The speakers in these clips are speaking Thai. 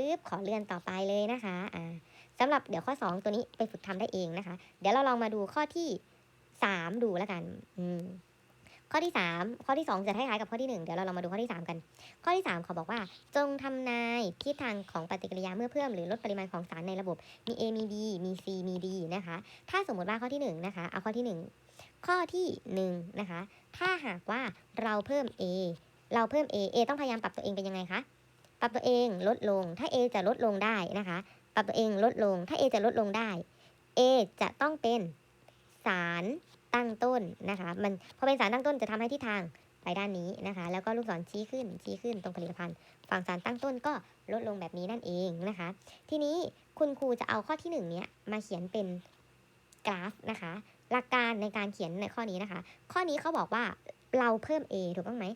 ฟืบขอเลื่อนต่อไปเลยนะคะอ่าสำหรับเดี๋ยวข้อ 2 ตัวนี้ไปฝึกทำได้เองนะคะ เดี๋ยวเราลองมาดูข้อที่ 3 ดูแล้วกันอืมข้อที่ 3 ข้อที่ 2 จะคล้ายๆกับข้อที่ 1 เดี๋ยวเราลองมาดูข้อที่ 3 กัน ข้อที่ 3 เขาบอกว่า จงทำนายทิศทางของปฏิกิริยาเมื่อเพิ่มหรือลดปริมาณของสารในระบบ มี A มี B มี C มี D นะคะ ถ้าสมมติว่าข้อที่ 1 นะคะ เอาข้อที่ 1 ข้อที่ 1 นะคะ ถ้าหากว่าเราเพิ่ม A เราเพิ่ม A A ต้องพยายามปรับตัวเองเป็นยังไงคะ ปรับตัวเองลดลง ถ้า A จะลดลงได้นะคะ ปรับตัวเองลดลง ถ้า A จะลดลงได้ A จะต้องเป็นสารตั้งต้นนะคะ มันพอเป็นสารตั้งต้นจะทำให้ทิศทางไปด้านนี้นะคะ แล้วก็ลูกศรชี้ขึ้นชี้ขึ้นตรงผลิตภัณฑ์ ฝั่งสารตั้งต้นก็ลดลงแบบนี้นั่นเองนะคะ ทีนี้คุณครูจะเอาข้อที่หนึ่งเนี้ยมาเขียนเป็นกราฟนะคะ หลักการในการเขียนในข้อนี้นะคะ ข้อนี้เขาบอกว่าเราเพิ่ม A ถูกต้องไหม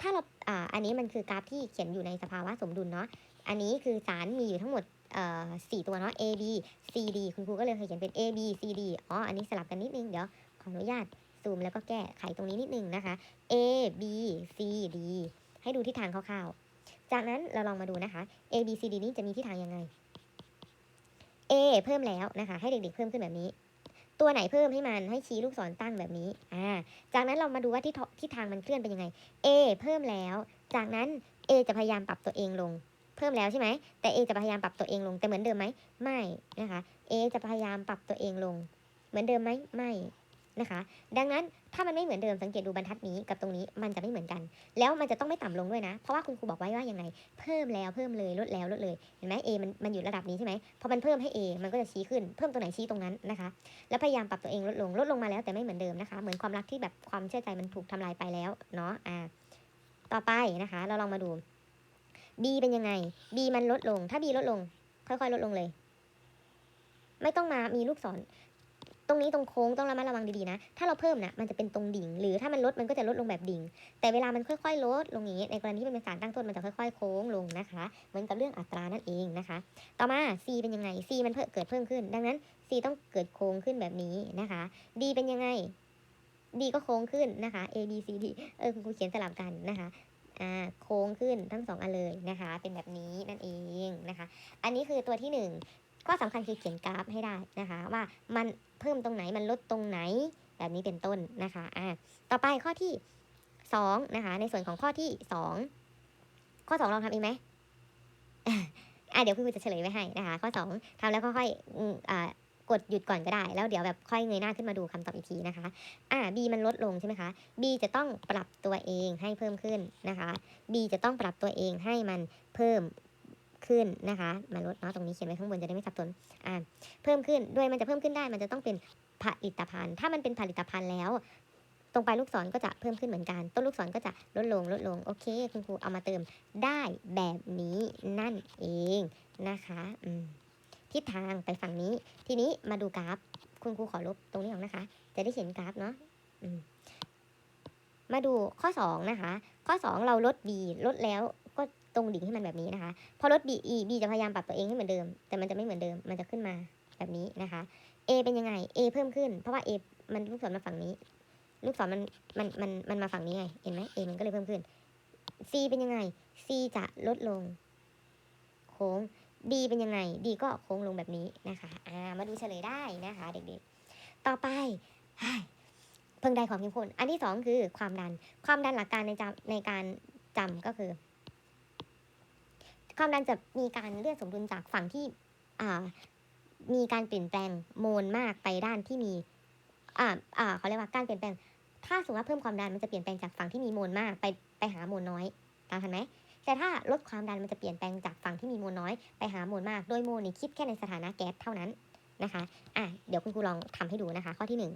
ถ้าเราอ่าอันนี้มันคือกราฟที่เขียนอยู่ในสภาวะสมดุลเนาะอันนี้คือสารมีอยู่ทั้งหมดเอ่อสี่ตัวเนาะ A B C D คุณครูก็เลยเคยเขียนเป็น A B C D อ๋ออันนี้สลับกันนิดนึงเดี๋ยวขออนุญาตซูมแล้วก็แก้ไขตรงนี้นิดนึงนะคะ A B C D ให้ดูทิศทางคร่าวๆ จากนั้นเราลองมาดูนะคะ A B C D นี้จะมีทิศทางยังไง A เพิ่มแล้วนะคะ ให้เด็กๆเพิ่มขึ้นแบบนี้ ตัวไหนเพิ่มให้มันให้ชี้ลูกศรตั้งแบบนี้ อ่า จากนั้นเรามาดูว่าที่ทิศทางมันเคลื่อนเป็นยังไง A เพิ่มแล้ว จากนั้น A จะพยายามปรับตัวเองลง เพิ่มแล้วใช่ไหม แต่ A จะพยายามปรับตัวเองลง แต่เหมือนเดิมไหม ไม่ นะคะ A จะพยายามปรับตัวเองลง เหมือนเดิมไหม ไม่ นะคะ ดังนั้นถ้ามันไม่เหมือนเดิมสังเกตดูบรรทัดนี้กับตรงนี้มันจะไม่เหมือนกัน แล้วมันจะต้องไม่ต่ำลงด้วยนะ เพราะว่าคุณครูบอกไว้ว่ายังไง เพิ่มแล้วเพิ่มเลยลดแล้วลดเลยเห็นไหม A มันมันอยู่ระดับนี้ใช่ไหมพอมันเพิ่มให้ A มันก็จะชี้ขึ้นเพิ่มตรงไหนชี้ตรงนั้นนะคะ แล้วพยายามปรับตัวเองลดลงลดลงมาแล้วแต่ไม่เหมือนเดิมนะคะ เหมือนความรักที่แบบความเชื่อใจมันถูกทำลายไปแล้วเนาะอ่าต่อไปนะคะ เราลองมาดู B เป็นยังไง B มันลดลง ถ้า B ลดลง ค่อยๆ ลดลงเลย ไม่ต้องมามีลูกศร ตรงนี้ตรงโค้งต้องระมัดระวังดีๆนะ ถ้าเราเพิ่มนะมันจะเป็นตรงดิ่ง หรือถ้ามันลดมันก็จะลดลงแบบดิ่ง แต่เวลามันค่อยๆ ลดลงอย่างนี้ ในกรณีที่เป็นสารตั้งต้นมันจะค่อยๆ โค้งลงนะคะ เหมือนกับเรื่องอัตรานั่นเองนะคะ ต่อมา C เป็นยังไง C มันเพิ่มเกิดเพิ่มขึ้น ดังนั้น C ต้องเกิดโค้งขึ้นแบบนี้นะคะ D เป็นยังไง D ก็โค้งขึ้นนะคะ A B C D เออคุณรูเขียนสลับกันนะคะโค้งขึ้นทั้งสองอันเลยนะคะ เป็นแบบนี้นั่นเองนะคะ อันนี้คือตัวที่ 1 ก็สำคัญคือเขียนกราฟให้ได้นะคะ ว่ามันเพิ่มตรงไหนมันลดตรงไหนแบบนี้เป็นต้นนะคะอ่าต่อไปข้อที่2นะคะ ในส่วนของข้อที่ 2 ข้อ 2 ลองทำอีกไหมอ่าเดี๋ยวคุณครูจะเฉลยไว้ให้นะคะ ข้อ 2 ทำแล้วค่อยๆอ่ากดหยุดก่อนก็ได้ แล้วเดี๋ยวแบบค่อยเงยหน้าขึ้นมาดูคำตอบอีกทีนะคะ อ่า b มันลดลงใช่ไหมคะ b จะต้องปรับตัวเองให้เพิ่มขึ้นนะคะ b จะต้องปรับตัวเองให้มันเพิ่ม ขึ้นนะคะมาลดเนาะตรงนี้เขียนไว้ข้างบนจะได้ไม่สับสนอ่าเพิ่มขึ้นด้วยมันจะเพิ่มขึ้นได้ มันจะต้องเป็นผลิตภัณฑ์ ถ้ามันเป็นผลิตภัณฑ์แล้ว ตรงปลายลูกศรก็จะเพิ่มขึ้นเหมือนกัน ต้นลูกศรก็จะลดลงลดลงโอเค คุณครูเอามาเติมได้แบบนี้นั่นเองนะคะอืมทิศทางไปฝั่งนี้ ทีนี้มาดูกราฟ คุณครูขอลบตรงนี้ออกนะคะ จะได้เห็นกราฟเนาะอืมมาดูข้อ 2 นะคะ ข้อ 2 เราลด b ลดแล้ว ตรงดิ่งให้มันแบบนี้นะคะ พอลด b e b จะพยายามปรับตัวเองให้เหมือนเดิม แต่มันจะไม่เหมือนเดิม มันจะขึ้นมาแบบนี้นะคะ a เป็นยังไง a เพิ่มขึ้น เพราะว่า a มันลูกศรมาฝั่งนี้ ลูกศรมันมันมันมันมาฝั่งนี้ไง เห็นไหม a มันก็เลยเพิ่มขึ้น c เป็นยังไง c จะลดลง โค้ง d เป็นยังไง d ก็โค้งลงแบบนี้นะคะอ่ามาดูเฉลยได้นะคะ เด็กๆ ต่อไปเพิ่งได้ความเข้มข้น อันที่สองคือความดัน ความดันหลักการในจำในการจำก็คือ ความดันจะมีการเลือนสมดุลจากฝั่งที่มีการเปลี่ยนแปลงโมลมากไปด้านที่มีอ่าอ่าเขาเรียกว่าการเปลี่ยนแปลง ถ้าสมมติว่าเพิ่มความดันมันจะเปลี่ยนแปลงจากฝั่งที่มีโมลมากไปไปหาโมลน้อยตามทันไหมแต่ถ้าลดความดันมันจะเปลี่ยนแปลงจากฝั่งที่มีโมลน้อยไปหาโมลมาก โดยโมลนี่คิดแค่ในสถานะแก๊สเท่านั้นนะคะ อะเดี๋ยวคุณครูลองทำให้ดูนะคะ ข้อที่หนึ่ง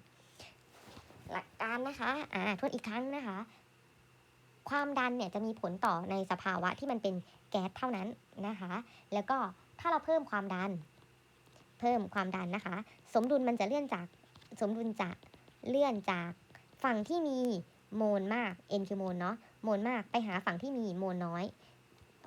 หลักการนะคะ อ่าทวนอีกครั้งนะคะ ความดันเนี่ยจะมีผลต่อในสภาวะที่มันเป็นแก๊สเท่านั้นนะคะ แล้วก็ถ้าเราเพิ่มความดัน เพิ่มความดันนะคะ สมดุลมันจะเลื่อนจากสมดุลจะเลื่อนจากฝั่งที่มีโมลมาก n คือโมลเนาะโมลมากไปหาฝั่งที่มีโมลน้อย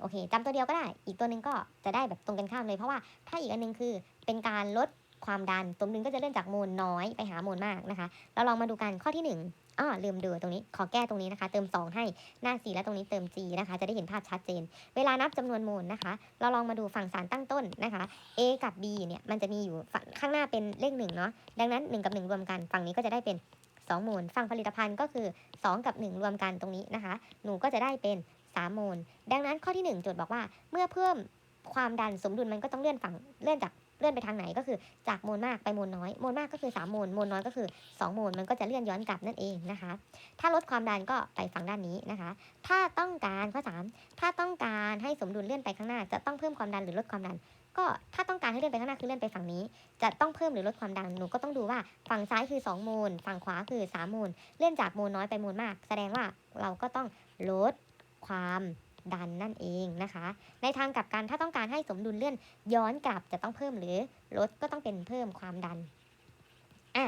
โอเคจำตัวเดียวก็ได้ อีกตัวหนึ่งก็จะได้แบบตรงกันข้ามเลยเพราะว่าถ้าอีกอันหนึงคือเป็นการลดความดันสมดุลก็จะเลื่อนจากโมลน้อยไปหาโมลมากนะคะ เราลองมาดูกันข้อที่หนึ่ง อ้อลืมดูตรงนี้ ขอแก้ตรงนี้นะคะ เติม 2 ให้หน้า 4 และตรงนี้เติม g นะคะ จะได้เห็นภาพชัดเจน เวลานับจำนวนโมลนะคะ เราลองมาดูฝั่งสารตั้งต้นนะคะ a กับ b เนี่ยมันจะมีอยู่ฝั่งข้างหน้าเป็นเลข1เนาะดังนั้น 1 กับ 1 รวมกัน ฝั่งนี้ก็จะได้เป็น2โมลฝั่งผลิตภัณฑ์ก็คือ 2 กับ 1 รวมกันตรงนี้นะคะ หนูก็จะได้เป็น3โมลดังนั้นข้อที่ 1 โจทย์บอกว่าเมื่อเพิ่มความดันสมดุลมันก็ต้องเลื่อนฝั่งเลื่อนจาก เลื่อนไปทางไหนก็คือจากโมลมากไปโมลน้อยโมลมากก็คือ3โมลโมลน้อยก็คือ2โมลมันก็จะเลื่อนย้อนกลับนั่นเองนะคะ ถ้าลดความดันก็ไปฝั่งด้านนี้นะคะ ถ้าต้องการข้อ 3 ถ้าต้องการให้สมดุลเลื่อนไปข้างหน้า จะต้องเพิ่มความดันหรือลดความดัน ก็ถ้าต้องการให้เลื่อนไปข้างหน้าคือเลื่อนไปฝั่งนี้ จะต้องเพิ่มหรือลดความดันหนูก็ต้องดูว่าฝั่งซ้ายคือ2โมลฝั่งขวาคือ3โมลเลื่อนจากโมลน้อยไปโมลมาก แสดงว่าเราก็ต้องลดความ ดันนั่นเองนะคะ ในทางกลับกันถ้าต้องการให้สมดุลเลื่อนย้อนกลับจะต้องเพิ่มหรือลดก็ต้องเป็นเพิ่มความดันอะ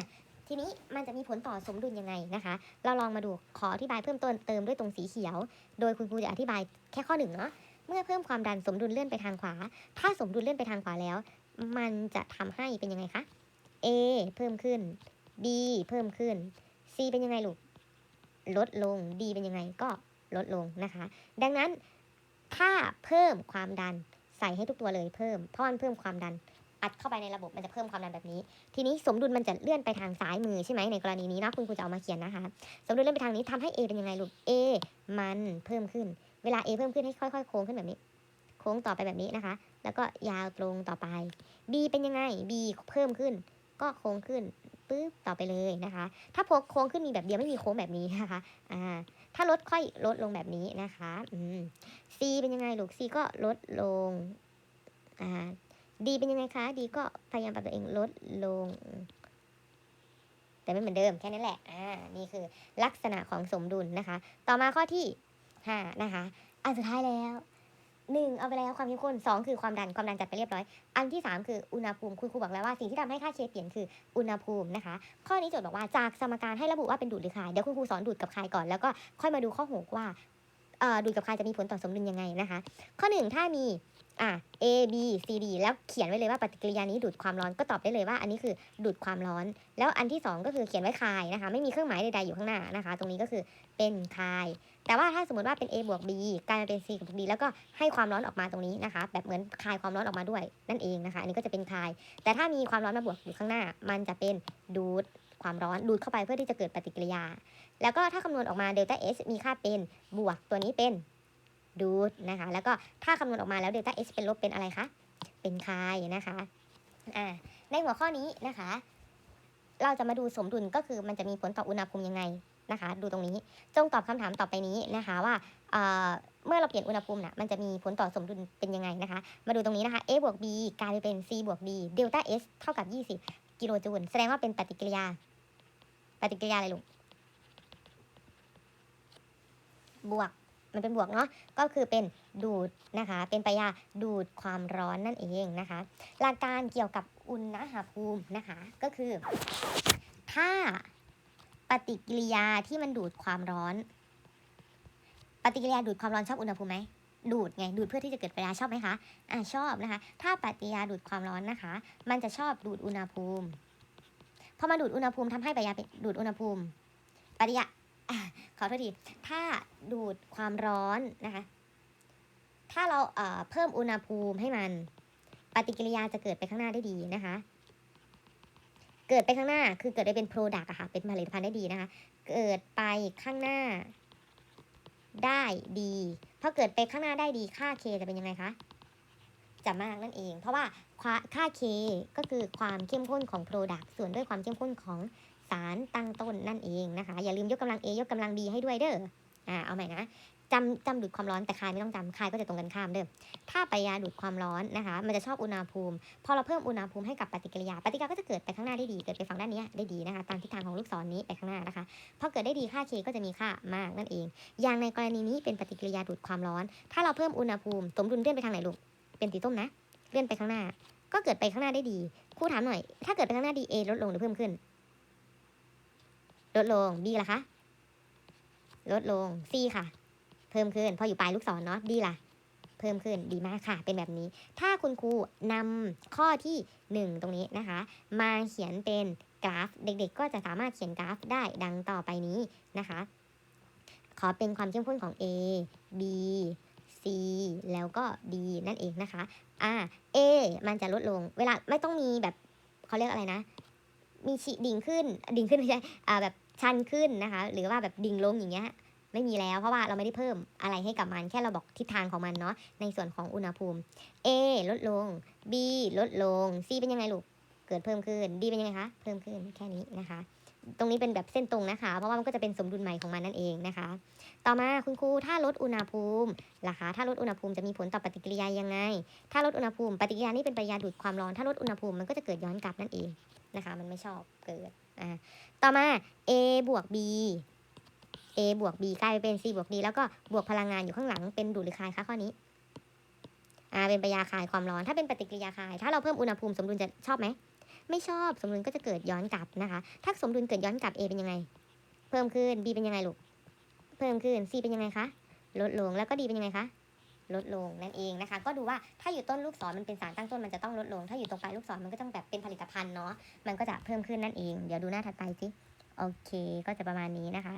ทีนี้มันจะมีผลต่อสมดุลยังไงนะคะ เราลองมาดูขออธิบายเพิ่มต้นเติมด้วยตรงสีเขียว โดยคุณครูจะอธิบายแค่ข้อหนึ่งเนาะเมื่อเพิ่มความดันสมดุลเลื่อนไปทางขวา ถ้าสมดุลเลื่อนไปทางขวาแล้ว มันจะทำให้เป็นยังไงคะ A เพิ่มขึ้น B เพิ่มขึ้น C เป็นยังไงลูก ลดลง D เป็นยังไงก็ ลดลงนะคะ ดังนั้นถ้าเพิ่มความดันใส่ให้ทุกตัวเลยเพิ่มเพราะมันเพิ่มความดันอัดเข้าไปในระบบมันจะเพิ่มความดันแบบนี้ ทีนี้สมดุลมันจะเลื่อนไปทางซ้ายมือใช่ไหมในกรณีนี้นะคุณครูจะเอามาเขียนนะคะ สมดุลเลื่อนไปทางนี้ทำให้ A เป็นยังไงลูก A มันเพิ่มขึ้น เวลา A เพิ่มขึ้นให้ค่อย ๆ โค้งขึ้นแบบนี้ โค้งต่อไปแบบนี้นะคะ แล้วก็ยาวตรงต่อไป B เป็นยังไง B เพิ่มขึ้น ก็โค้งขึ้น ปึ๊บต่อไปเลยนะคะ ถ้าโพกโค้งขึ้นมีแบบเดียวไม่มีโค้งแบบนี้นะคะอ่าถ้าลดค่อยลดลงแบบนี้นะคะอืม C เป็นยังไงลูก C ก็ลดลงอ่า D เป็นยังไงคะ D ก็พยายามปรับตัวเองลดลง แต่ไม่เหมือนเดิมแค่นั้นแหละอ่านี่คือลักษณะของสมดุลนะคะ ต่อมาข้อที่ห้านะคะ อันสุดท้ายแล้ว หนึ่งเอาไปแล้วความเข้มข้นสองคือความดันความดันจัดไปเรียบร้อย อันที่สามคืออุณหภูมิคุณครูบอกแล้วว่าสิ่งที่ทำให้ค่าเคเปลี่ยนคืออุณหภูมินะคะ ข้อนี้โจทย์บอกว่าจากสมการให้ระบุว่าเป็นดูดหรือคายเดี๋ยวคุณครูสอนดูดกับคายก่อนแล้วก็ค่อยมาดูข้อหกว่าดูดกับคายจะมีผลต่อสมดุลยังไงนะคะ ข้อหนึ่งถ้ามี อะ A B C D แล้วเขียนไว้เลยว่าปฏิกิริยานี้ดูดความร้อนก็ตอบได้เลยว่า อันนี้คือดูดความร้อน แล้วอันที่สองก็คือเขียนไว้คายนะคะ ไม่มีเครื่องหมายใดๆอยู่ข้างหน้านะคะ ตรงนี้ก็คือเป็นคาย แต่ว่าถ้าสมมติว่าเป็น A บวก B กลายมาเป็น C กับ D แล้วก็ให้ความร้อนออกมาตรงนี้นะคะ แบบเหมือนคายความร้อนออกมาด้วยนั่นเองนะคะ อันนี้ก็จะเป็นคาย แต่ถ้ามีความร้อนมาบวกอยู่ข้างหน้า มันจะเป็นดูดความร้อนดูดเข้าไปเพื่อที่จะเกิดปฏิกิริยา แล้วก็ถ้าคำนวณออกมาเดลต้า S มีค่าเป็นบวกตัวนี้เป็น ดูดนะคะ แล้วก็ถ้าคำนวณออกมาแล้วเดลต้า S เป็นลบเป็นอะไรคะ เป็นคายนะคะอ่าในหัวข้อนี้นะคะ เราจะมาดูสมดุลก็คือมันจะมีผลต่ออุณหภูมิยังไงนะคะ ดูตรงนี้จงตอบคำถามต่อไปนี้นะคะว่าเอ่อเมื่อเราเปลี่ยนอุณหภูมิน่ะมันจะมีผลต่อสมดุลเป็นยังไงนะคะ มาดูตรงนี้นะคะ A บวก B กลายเป็น C บวก D เดลต้า S เท่ากับ 20 กิโลจูลแสดงว่าเป็นปฏิกิริยา ปฏิกิริยาอะไรลูกบวก มันเป็นบวกเนาะก็คือเป็นดูดนะคะ เป็นปยาดูดความร้อนนั่นเองนะคะ หลักการเกี่ยวกับอุณหภูมินะคะ ก็คือ ถ้าปฏิกิริยาที่มันดูดความร้อน ปฏิกิริยาดูดความร้อนชอบอุณหภูมิไหมดูดไงดูดเพื่อที่จะเกิดปยาชอบไหมคะอ่าชอบนะคะ ถ้าปฏิกิริยาดูดความร้อนนะคะ มันจะชอบดูดอุณหภูมิพอมาดูดอุณหภูมิทำให้ปยาเป็นดูดอุณหภูมิปฏิกิริยา ขอโทษที ถ้าดูดความร้อนนะคะ ถ้าเราเเพิ่มอุณหภูมิให้มัน ปฏิกิริยาจะเกิดไปข้างหน้าได้ดีนะคะ เกิดไปข้างหน้าคือเกิดได้เป็น product อะค่ะ เป็นผลิตภัณฑ์ได้ดีนะคะ เกิดไปข้างหน้า ได้ดีพอเกิดไปข้างหน้าได้ดีค่า k จะเป็นยังไงคะจะมากนั่นเอง เพราะว่าค่า k ก็คือความเข้มข้นของ product ส่วนด้วยความเข้มข้นของารตั้งต้นนั่นเองนะคะ อย่าลืมยกกำลัง a ยกกำลัง b ให้ด้วยเด้ออ่าเอาใหม่นะจำจำดูดความร้อนแต่คายไม่ต้องจำคายก็จะตรงกันข้ามเด้อถ้าปยาดูดความร้อนนะคะ มันจะชอบอุณหภูมิ พอเราเพิ่มอุณหภูมิให้กับปฏิกิริยา ปฏิกิริยาก็จะเกิดไปข้างหน้าได้ดี เกิดไปฝั่งด้านนี้ได้ดีนะคะ ตามทิศทางของลูกศรนี้ไปข้างหน้านะคะ พอเกิดได้ดีค่า k ก็จะมีค่ามากนั่นเอง อย่างในกรณีนี้เป็นปฏิกิริยาดูดความร้อน ถ้าเราเพิ่มอุณหภูมิสมดุลเลื่อนไปทางไหนลูก เป็นสีส้มนะ เลื่อนไปข้างหน้า ก็เกิดไปข้างหน้าได้ดี ครูถามหน่อย ถ้าเกิดไปข้างหน้าดี A ลดลงหรือเพิ่มขึ้น ลดลง B ล่ะคะ ลดลง C ค่ะ เพิ่มขึ้น พออยู่ปลายลูกศรเนาะ D ล่ะ เพิ่มขึ้น ดีมากค่ะ เป็นแบบนี้ ถ้าคุณครูนำข้อที่ 1 ตรงนี้นะคะ มาเขียนเป็นกราฟ เด็กๆ ก็จะสามารถเขียนกราฟได้ดังต่อไปนี้นะคะ ขอเป็นความเข้มข้นของ A B C แล้วก็ D นั่นเองนะคะ อ่า A มันจะลดลง เวลาไม่ต้องมีแบบเขาเรียกอะไรนะ มีชิดิ่งขึ้น ดิ่งขึ้นไม่ใช่ อ่าแบบ ชันขึ้นนะคะ หรือว่าแบบดิ่งลงอย่างเงี้ยไม่มีแล้วเพราะว่าเราไม่ได้เพิ่มอะไรให้กับมัน แค่เราบอกทิศทางของมันเนาะในส่วนของอุณหภูมิ A ลดลง B ลดลง C เป็นยังไงลูกเกิดเพิ่มขึ้น D เป็นยังไงคะเพิ่มขึ้นแค่นี้นะคะ ตรงนี้เป็นแบบเส้นตรงนะคะ เพราะว่ามันก็จะเป็นสมดุลใหม่ของมันนั่นเองนะคะ ต่อมาคุณครูถ้าลดอุณหภูมิล่ะคะถ้าลดอุณหภูมิจะมีผลต่อปฏิกิริยายังไง ถ้าลดอุณหภูมิปฏิกิริยานี้เป็นปฏิกิริยาดูดความร้อน ถ้าลดอุณหภูมิมันก็จะเกิดย้อนกลับนั่นเองนะคะ มันไม่ชอบเกิดอ่าต่อมา A บวก B A บวก B กลายเป็น C บวก D แล้วก็บวกพลังงานอยู่ข้างหลังเป็นดูดหรือคายคะข้อนี้อ่าเป็นปฏิกิริยาคายความร้อน ถ้าเป็นปฏิกิริยาคาย ถ้าเราเพิ่มอุณหภูมิสมดุลจะชอบไหม ไม่ชอบสมดุลก็จะเกิดย้อนกลับนะคะ ถ้าสมดุลเกิดย้อนกลับ A เป็นยังไง เพิ่มขึ้น B เป็นยังไงลูก เพิ่มขึ้น C เป็นยังไงคะ ลดลง แล้วก็ D เป็นยังไงคะ ลดลงนั่นเองนะคะ ก็ดูว่าถ้าอยู่ต้นลูกศรมันเป็นสารตั้งต้นมันจะต้องลดลง ถ้าอยู่ตรงปลายลูกศรมันก็ต้องแบบเป็นผลิตภัณฑ์เนาะ มันก็จะเพิ่มขึ้นนั่นเอง เดี๋ยวดูหน้าถัดไปสิโอเค ก็จะประมาณนี้นะคะ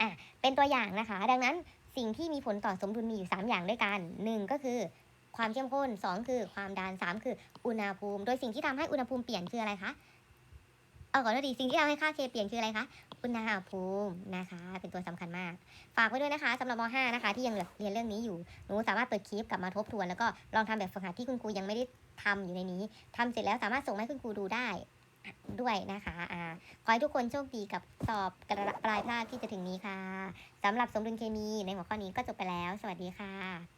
อะ เป็นตัวอย่างนะคะ ดังนั้นสิ่งที่มีผลต่อสมดุลมีอยู่ 3 อย่างด้วยกัน 1 ก็คือ ความเข้มข้น 2 คือความดัน 3 คืออุณหภูมิ โดยสิ่งที่ทำให้อุณหภูมิเปลี่ยนคืออะไรคะเออขอโทษดีสิ่งที่ทำให้ค่าเคเปลี่ยนคืออะไรคะอุณหภูมินะคะ เป็นตัวสำคัญมาก ฝากไว้ด้วยนะคะสำหรับม .5 นะคะ ที่ยังเรียนเรื่องนี้อยู่หนูสามารถเปิดคลิปกลับมาทบทวน แล้วก็ลองทำแบบฝึกหัดที่คุณครูยังไม่ได้ทำอยู่ในนี้ทำเสร็จแล้วสามารถส่งมาให้คุณครูดูได้ด้วยนะคะอ่าขอให้ทุกคนโชคดีกับสอบกระปลายภาคที่จะถึงนี้ค่ะสำหรับสมดุลเคมีในหัวข้อนี้ก็จบไปแล้ว สวัสดีค่ะ